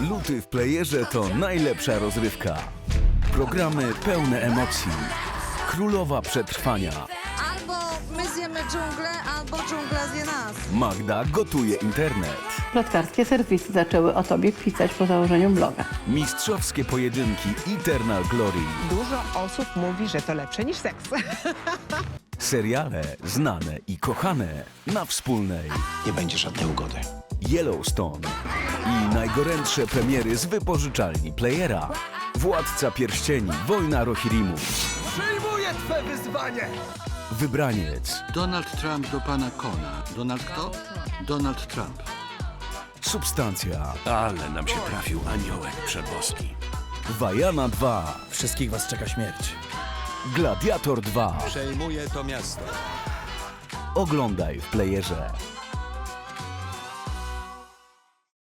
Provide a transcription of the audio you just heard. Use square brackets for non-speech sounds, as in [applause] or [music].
Luty w playerze to najlepsza rozrywka. Programy pełne emocji. Królowa przetrwania. Albo my zjemy dżunglę, albo dżungla zje nas. Magda gotuje internet. Plotkarskie serwisy zaczęły o tobie pisać po założeniu bloga. Mistrzowskie pojedynki Eternal Glory. Dużo osób mówi, że to lepsze niż seks. [laughs] Seriale znane i kochane na wspólnej. Nie będzie żadnej ugody. Yellowstone najgorętsze premiery z wypożyczalni Playera. Władca Pierścieni, Wojna Rohirrimów. Przyjmuję twe wyzwanie! Wybraniec, Donald Trump do pana Kona. Donald kto? Donald Trump. Substancja, Ale nam się trafił aniołek przeboski. Wajana 2, Wszystkich was czeka śmierć. Gladiator 2. Przejmuje to miasto. Oglądaj w Playerze.